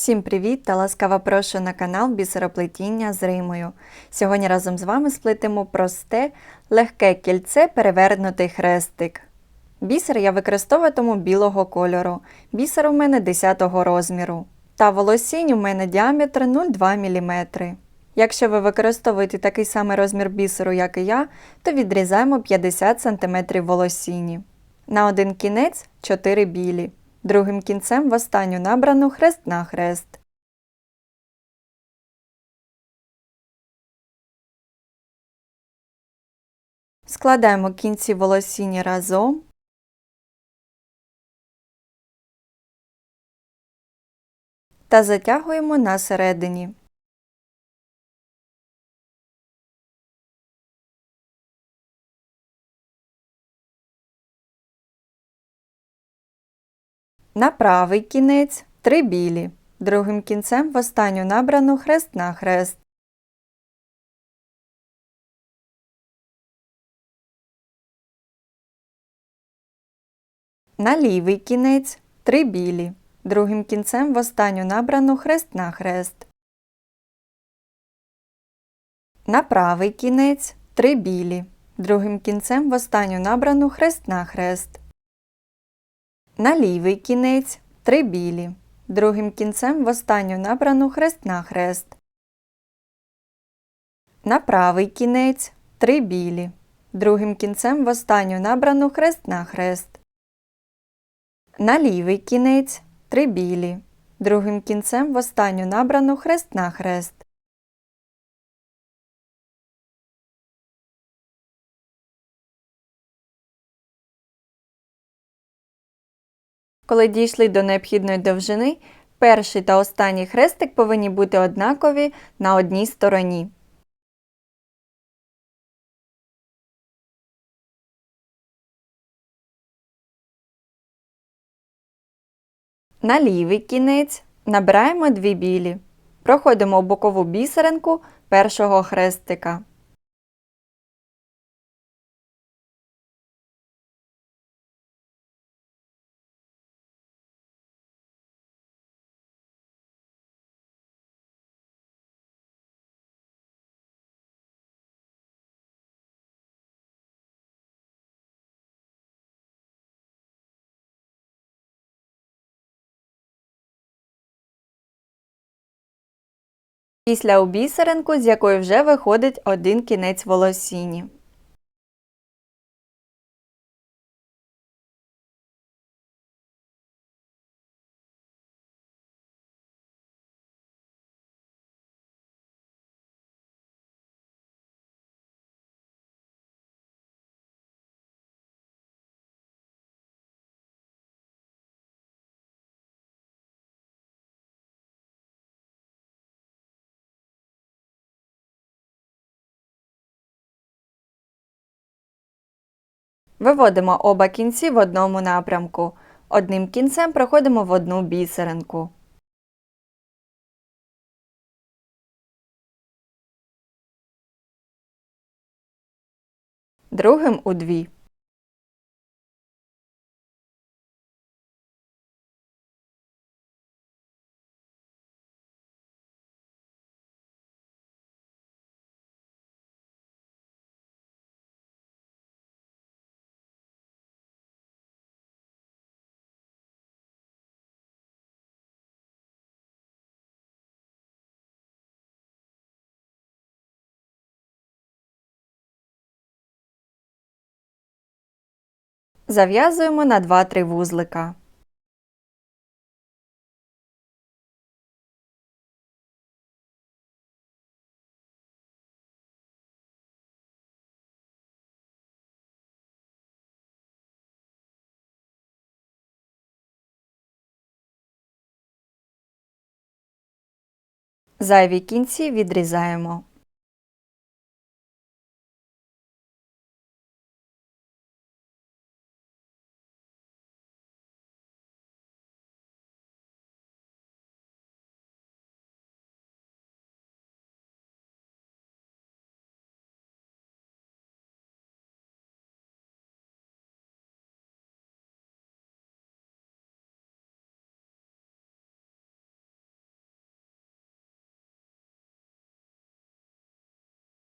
Всім привіт та ласкаво прошу на канал Бісероплетіння з Римою. Сьогодні разом з вами сплетемо просте, легке кільце перевернутий хрестик. Бісер я використовуватиму білого кольору. Бісер у мене 10 розміру. Та волосінь у мене діаметр 0,2 мм. Якщо ви використовуєте такий самий розмір бісеру, як і я, то відрізаємо 50 см волосіні. На один кінець 4 білі. Другим кінцем в останню набрану хрест на хрест. Складаємо кінці волосіні разом. Та затягуємо на середині. На правий кінець три білі. Другим кінцем в останню набрану хрест на хрест. На лівий кінець три білі. Другим кінцем в останню набрану хрест на хрест. На правий кінець три білі. Другим кінцем в останню набрану хрест на хрест. На лівий кінець три білі. Другим кінцем в останню набрану хрест на правий кінець три білі. Другим кінцем в останню набрану хрест на лівий кінець три білі. Другим кінцем в останню набрану хрест на хрест. Коли дійшли до необхідної довжини, перший та останній хрестик повинні бути однакові на одній стороні. На лівий кінець набираємо дві білі. Проходимо бокову бісеринку першого хрестика. Після у бісеринку, з якої вже виходить один кінець волосіні. Виводимо оба кінці в одному напрямку. Одним кінцем проходимо в одну бісеринку. Другим у дві. Зав'язуємо на 2-3 вузлика. Зайві кінці відрізаємо.